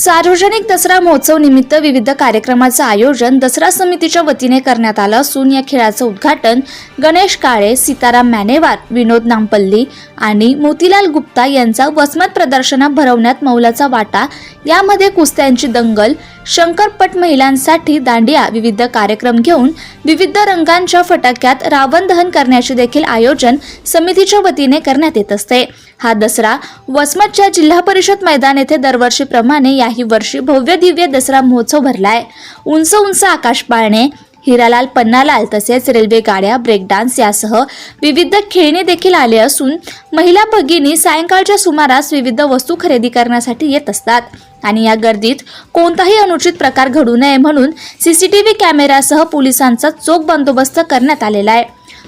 सार्वजनिक दसरा महोत्सव निमित्त विविध कार्यक्रमाचं आयोजन दसरा समितीच्या वतीने करण्यात आलं असून या खेळाचं उद्घाटन गणेश काळे सीताराम मॅनेवार विनोद नामपल्ली आणि मोतीलाल गुप्ता यांचा वसमत प्रदर्शनात भरवण्यात मौलाचा वाटा. यामध्ये कुस्त्यांची दंगल शंकरपट महिलांसाठी दांडिया विविध कार्यक्रम घेऊन विविध रंगांच्या फटाक्यात रावण दहन करण्याचे देखील आयोजन समितीच्या वतीने करण्यात येत असते. हा दसरा वसमतच्या जिल्हा परिषद मैदान येथे दरवर्षीप्रमाणे याही वर्षी भव्य दिव्य दसरा महोत्सव भरलाय. उंच उंच आकाश पाळणे हिरालाल पन्नालाल तसेच रेल्वे गाड्या ब्रेक डान्स यासह विविध खेळणी देखील आले असून महिला भगिनी सायंकाळच्या सुमारास विविध वस्तू खरेदी करण्यासाठी येत असतात. आणि या गर्दीत कोणताही अनुचित प्रकार घडू नये म्हणून सीसीटीव्ही कॅमेऱ्यासह पोलिसांचा चोख बंदोबस्त करण्यात आलेला आहे.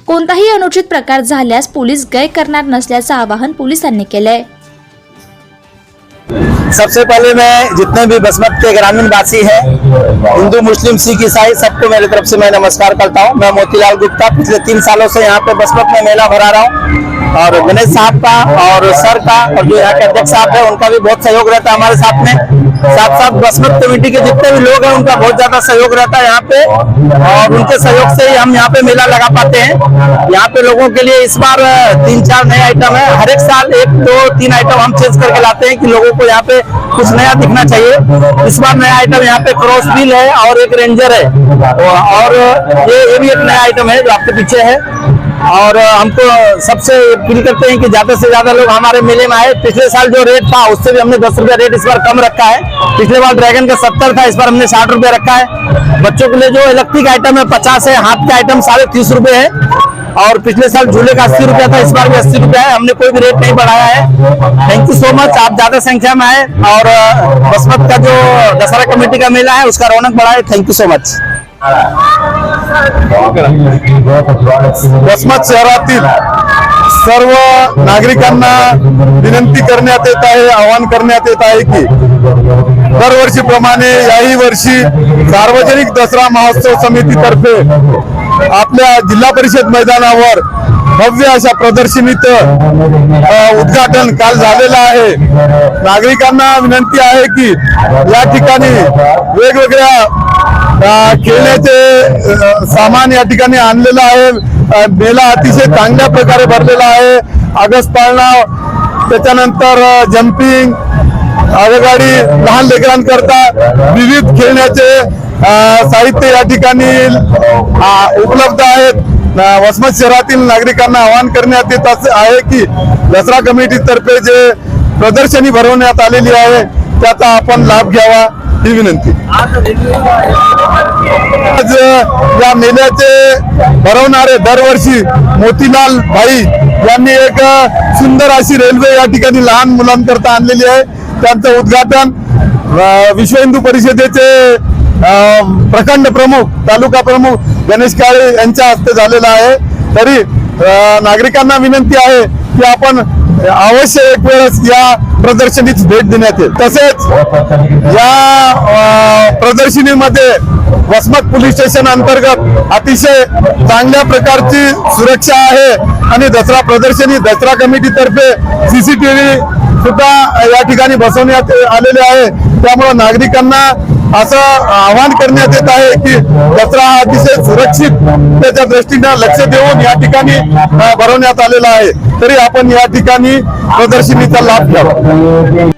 कोणताही अनुचित प्रकार झाल्यास पोलीस गय करणार नसल्याचं आवाहन पोलिसांनी केलंय. सबसे पहले मैं जितने भी बसमत के ग्रामीण वासी हैं, हिंदू, मुस्लिम, सिख, ईसाई, सबको मेरी तरफ़ से मैं नमस्कार करता हूँ। मैं मोतीलाल गुप्ता, पिछले तीन सालों से यहाँ पे बसमत में मेला भरा रहा हूँ और गणेश साहब का और सर का और जो यहाँ के अध्यक्ष साहब है, उनका भी बहुत सहयोग रहता है हमारे साथ में। साथ साथ बसमत कमेटी के जितने भी लोग हैं, उनका बहुत ज़्यादा सहयोग रहता है यहाँ पे। और उनके सहयोग से ही हम यहाँ पे मेला लगा पाते हैं। यहाँ पे लोगों के लिए इस बार तीन चार नए आइटम है। हर एक साल एक, दो, तीन आइटम हम चेंज करके लाते हैं कि लोगों को यहाँ पे कुछ नया दिखना चाहिए। इस बार नया आइटम यहाँ पे क्रॉस व्हील है और एक रेंजर है। और ये ये भी एक नया आइटम है जो आपके पीछे है। और हमको सबसे अपील करते हैं कि ज़्यादा से ज़्यादा लोग हमारे मेले में आए। पिछले साल जो रेट था, उससे भी हमने दस रुपया रेट इस बार कम रखा है। पिछले बार ड्रैगन का सत्तर था, इस बार हमने साठ रुपया रखा है। बच्चों के लिए जो इलेक्ट्रिक आइटम है, पचास है, हाथ का आइटम साढ़े तीस रुपए है। और पिछले साल झूले का अस्सी रुपया था, इस बार भी अस्सी रुपया है। हमने कोई भी रेट नहीं बढ़ाया है। थैंक यू सो मच आप ज़्यादा संख्या में आए। और बसमत का जो दशहरा कमेटी का मेला है, उसका रौनक बढ़ाए। Thank you so much Vasmat शहरातील सर्व नागरिकांना विनंती करण्यात येत आहे आवाहन करण्यात येत आहे की दरवर्षीप्रमाणे याही वर्षी सार्वजनिक दसरा महोत्सव समितीतर्फे आपल्या जिल्हा परिषद मैदानावर भव्य अशा प्रदर्शनीचं उद्घाटन काल झालेलं आहे. नागरिकांना विनंती आहे की या ठिकाणी वेगवेगळ्या खेळण्याचे सामान या ठिकाणी आणलेलं आहे. मेला अतिशय चांगल्या प्रकारे भरलेला आहे. आगस पाळणा त्याच्यानंतर जम्पिंग आगगाडी लहान लेकरांकरता विविध खेळण्याचे साहित्य या ठिकाणी उपलब्ध आहेत. वसमत शहरातील नागरिकांना आवाहन करण्यात येत आहे की दसरा कमिटीतर्फे जे प्रदर्शनी भरवण्यात आलेली आहे त्याचा आपण लाभ घ्यावा ही विनंती. आज या मेल्याचे भरवणारे दरवर्षी मोतीलाल भाई यांनी एक सुंदर अशी रेल्वे या ठिकाणी लहान मुलांकरता आणलेली आहे. त्यांचं उद्घाटन विश्व हिंदू परिषदेचे प्रखंड प्रमुख तालुका प्रमुख गणेश काळे यांच्या हस्ते झालेला आहे. तरी नागरिकांना विनंती आहे की आपण अवश्य एक वेळेस या प्रदर्शनीत भेट देण्यात येईल. तसेच या प्रदर्शनीमध्ये वसमत पोलीस स्टेशन अंतर्गत अतिशय चांगल्या प्रकारची सुरक्षा आहे आणि दसरा प्रदर्शनी दसरा कमिटीतर्फे सीसीटीव्ही सुद्धा या ठिकाणी बसवण्यात आलेले आहे. त्यामुळे नागरिकांना असं आवाहन करण्यात येत आहे की कचरा हा अतिशय सुरक्षित त्याच्या दृष्टीने लक्ष देऊन या ठिकाणी भरवण्यात आलेला आहे. तरी आपण या ठिकाणी प्रदर्शनीचा लाभ घ्यावा.